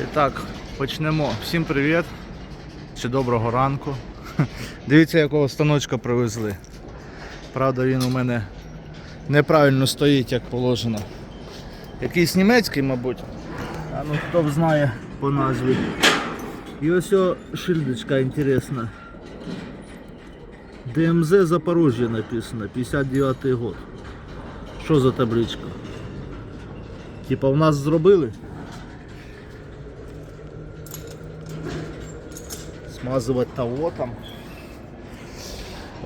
І так, почнемо. Всім привіт чи доброго ранку. Дивіться, якого станочка привезли. Правда, він у мене неправильно стоїть, як положено. Якийсь німецький, мабуть. А ну хто б знає по назві. І ось шильдочка інтересна. ДМЗ Запорожжя написано, 59 й год. Що за табличка? Типа в нас зробили? Смазувати того там.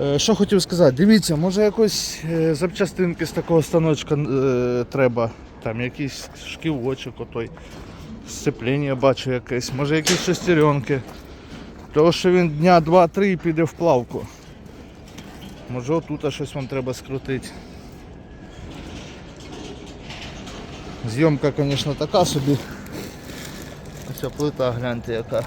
Е, Що хотів сказати, дивіться, може якось е, запчастинки з такого станочка е, треба. Там якийсь шківочок отой. Сцеплення бачу якесь, може якісь шестеренки. Того що він дня 2-3 і піде в плавку. Може отут щось вам треба скрутити. Зйомка, звісно, така собі. Ось плита, гляньте яка.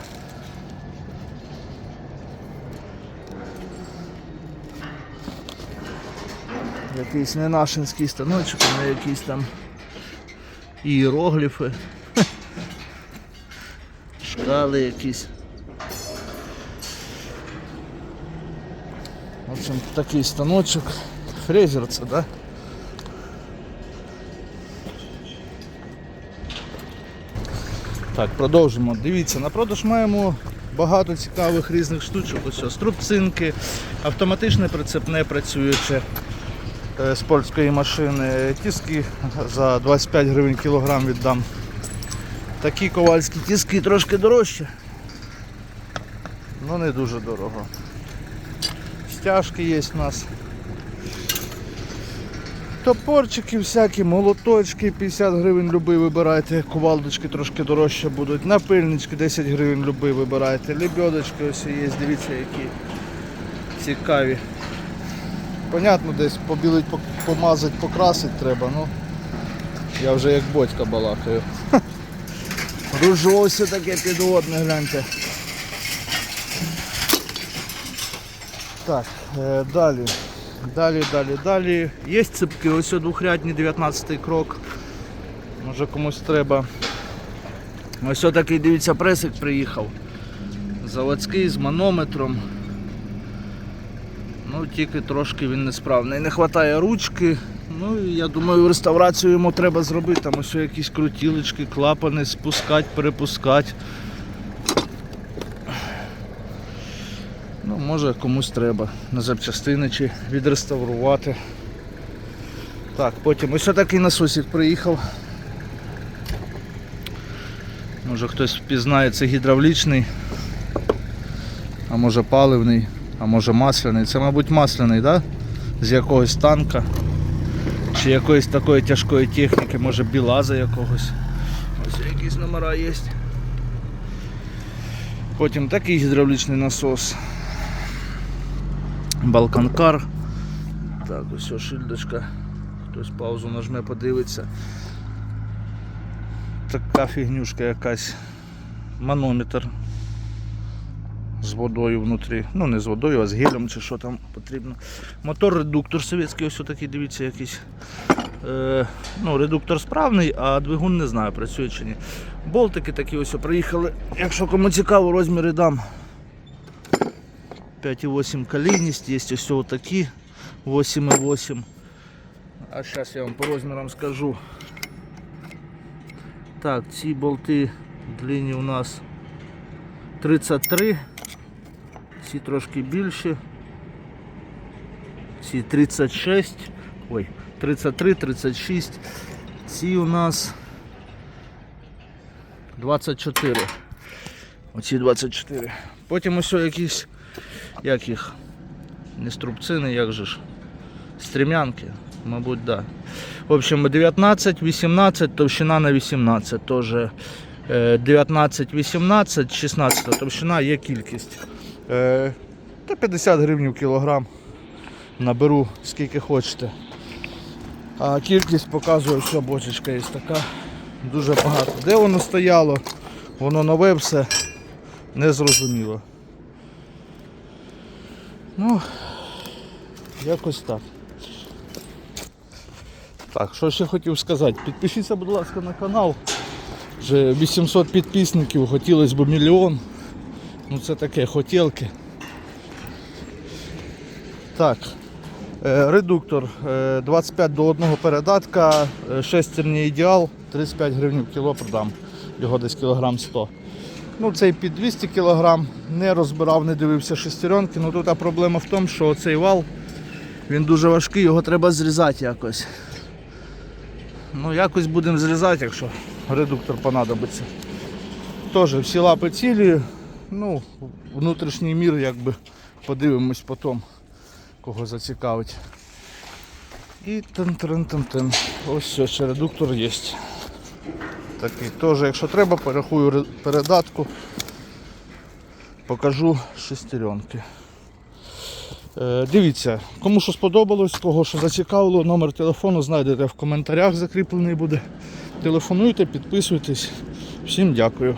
Якийсь не нашинський станочок, а якісь там іерогліфи. Шкали якісь. В общем, такий станочок. Фрезер це, да? Так, продовжимо. Дивіться, на продаж маємо багато цікавих різних штучок. Ось струбцинки, автоматичне прицепне працююче з польської машини. Тіски за 25 гривень кілограм віддам. Такі ковальські тіски трошки дорожче. Ну не дуже дорого. Стяжки є у нас. Топорчики всякі, молоточки 50 гривень любий вибирайте, кувалдочки трошки дорожче будуть, напильнички 10 гривень любий вибирайте, лебедочки ось є, дивіться які цікаві. Понятно, десь побілить, по- помазать, покрасить треба, ну я вже як батька балакаю. Ружо ось таке підводне, гляньте. Так, е, далі. Далі, далі, далі. Є ципки, ось двохрядні 19 крок. Може комусь треба. Ось такий, дивіться, пресик приїхав. Заводський з манометром. Ну, тільки трошки він несправний. Не вистачає ручки. Ну і я думаю, реставрацію йому треба зробити. Там ось якісь крутілочки, клапани, спускати, перепускати. Ну, може комусь треба на запчастини чи відреставрувати. Так, потім ось такий насосик приїхав. Може хтось впізнає, це гідравлічний, а може паливний, а може масляний. Це, мабуть, масляний, да? З якогось танка чи якоїсь такої тяжкої техніки, може білаза якогось. Ось якісь номера є. Потім такий гідравлічний насос. Балканкар. Так, ось шильдочка. Хтось паузу нажме, подивиться. Така фігнюшка якась. Манометр з водою внутрі. Ну не з водою, а з гелем чи що там потрібно. Мотор редуктор совєтський, ось такий, дивіться, якийсь. Е, ну, редуктор справний, а двигун не знаю, працює чи ні. Болтики такі ось приїхали. Якщо кому цікаво, розміри дам. 5,8 колейність, є ось такі 8,8. А зараз я вам по розмірам скажу. Так, ці болти длинні у нас 33, ці трошки більші. Ці 36, ой, 33, 36. Ці у нас 24. Оці 24. Потім ось якісь як їх? Не струбцини, як же ж? Стрімянки, мабуть, да. В общем, 19, 18, товщина на 18. Теж 19, 18, 16 товщина є кількість. Е, Та 50 гривень кілограм. Наберу скільки хочете. А кількість показує, що бочечка є така. Дуже багато. Де воно стояло? Воно нове все незрозуміло. Ну, якось так. Так, що ще хотів сказати. Підпишіться, будь ласка, на канал. Вже 800 підписників, хотілося б мільйон. Ну це таке, хотілки. Так. Е, Редуктор е, 25 до 1 передатка, е, шестерні ідеал, 35 гривень в кіло продам. Його десь кілограм 100. Ну, цей під 200 кг, не розбирав, не дивився шестеренки. Ну тут проблема в тому, що цей вал він дуже важкий, його треба зрізати якось. Ну, якось будемо зрізати, якщо редуктор понадобиться. Теж всі лапи цілі, ну, внутрішній мір, якби подивимось потім, кого зацікавить. І тен тен тен тен Ось ще редуктор є. Такий теж, якщо треба, порахую передатку, покажу шестеренки. Е, Дивіться, кому що сподобалось, кого що зацікавило, номер телефону знайдете в коментарях, закріплений буде. Телефонуйте, підписуйтесь. Всім дякую.